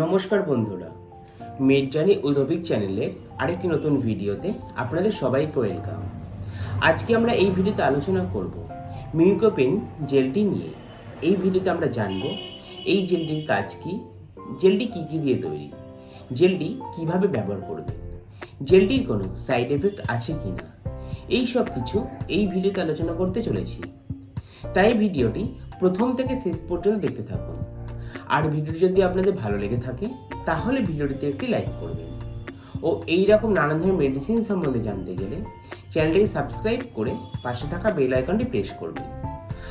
নমস্কার বন্ধুরা। মেডজানি উদ্যোবিক চ্যানেলের আরেকটি নতুন ভিডিওতে আপনাদের সবাইকে ওয়েলকাম। আজকে আমরা এই ভিডিওতে আলোচনা করব মিউকোপেন জেলটি নিয়ে। এই ভিডিওতে আমরা জানব এই জেলটির কাজ কি, জেলটি কী কী দিয়ে তৈরি, জেলটি কীভাবে ব্যবহার করবে, জেলটির কোনো সাইড এফেক্ট আছে কি না এই সব কিছু এই ভিডিওতে আলোচনা করতে চলেছি। তাই ভিডিওটি প্রথম থেকে শেষ পর্যন্ত দেখতে থাকুন। আর ভিডিওটি যদি আপনাদের ভালো লেগে থাকে, তাহলে ভিডিওটিতে একটি লাইক করবেন। ও এই রকম নানান ধরনের মেডিসিন সম্বন্ধে জানতে গেলে চ্যানেলটিকে সাবস্ক্রাইব করে পাশে থাকা বেল আইকনটি প্রেস করবেন।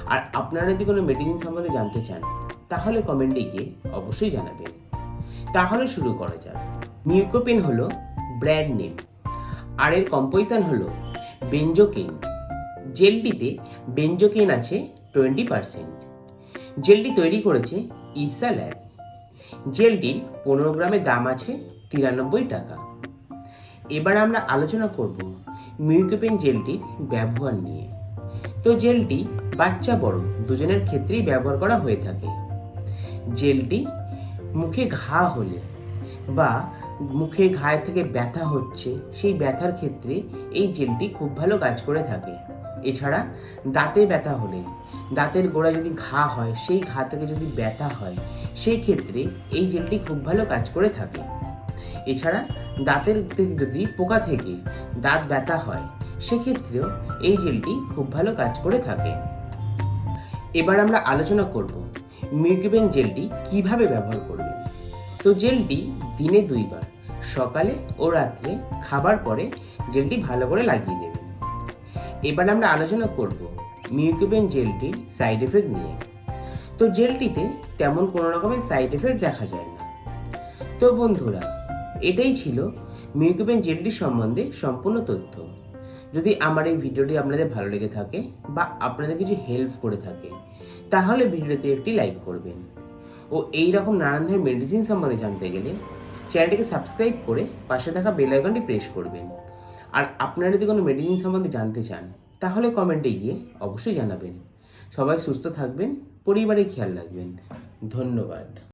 আর আপনারা যদি কোনো মেডিসিন সম্বন্ধে জানতে চান, তাহলে কমেন্টে গিয়ে অবশ্যই জানাবেন। তাহলে শুরু করা যাক। মিউকোপেন হলো ব্র্যান্ড নেম আর এর কম্পোজিশন হলো বেঞ্জোকেন জেলটিতে বেঞ্জোকেন আছে টোয়েন্টি পার্সেন্ট জেলটি তৈরি করেছে ইপসা ল্যাব। জেলটির পনেরো গ্রামের দাম আছে তিরানব্বই টাকা। এবার আমরা আলোচনা করব মিউকোপেন জেলটির ব্যবহার নিয়ে। তো জেলটি বাচ্চা বড়, দুজনের ক্ষেত্রেই ব্যবহার করা হয়ে থাকে। জেলটি মুখে ঘা হলে বা মুখে ঘায়ে থেকে ব্যথা হচ্ছে, সেই ব্যথার ক্ষেত্রে এই জেলটি খুব ভালো কাজ করে থাকে। এছাড়া দাঁতে ব্যথা হলে, দাঁতের গোড়ায় যদি ঘা হয়, সেই ঘা থেকে যদি ব্যথা হয়, সেই ক্ষেত্রে এই জেলটি খুব ভালো কাজ করে থাকে। এছাড়া দাঁতের যদি পোকা থেকে দাঁত ব্যথা হয়, সেক্ষেত্রেও এই জেলটি খুব ভালো কাজ করে থাকে। এবার আমরা আলোচনা করব মিউকিবেন জেলটি কীভাবে ব্যবহার করবেন। তো জেলটি দিনে দুইবার, সকালে ও রাত্রে খাবার পরে জেলটি ভালো করে লাগিয়ে দেবেন এবার আমরা আলোচনা করব মিউকিবেন জেলটির সাইড এফেক্ট নিয়ে। তো জেলটিতে তেমন কোনো রকমের সাইড এফেক্ট দেখা যায় না। তো বন্ধুরা, এটাই ছিল মিউকিবেন জেলটি সম্বন্ধে সম্পূর্ণ তথ্য। যদি আমার এই ভিডিওটি আপনাদের ভালো লেগে থাকে বা আপনাদের কিছু হেল্প করে থাকে, তাহলে ভিডিওতে একটি লাইক করবেন। ও এই রকম নানান ধরনের মেডিসিন সম্বন্ধে জানতে গেলে চ্যানেলটিকে সাবস্ক্রাইব করে পাশে থাকা বেল আইকনটি প্রেস করবেন। আর আপনারা যদি কোনো মেডিসিন সম্বন্ধে জানতে চান, তাহলে কমেন্টে গিয়ে অবশ্যই জানাবেন। সবাই সুস্থ থাকবেন পরিবারে খেয়াল রাখবেন। ধন্যবাদ।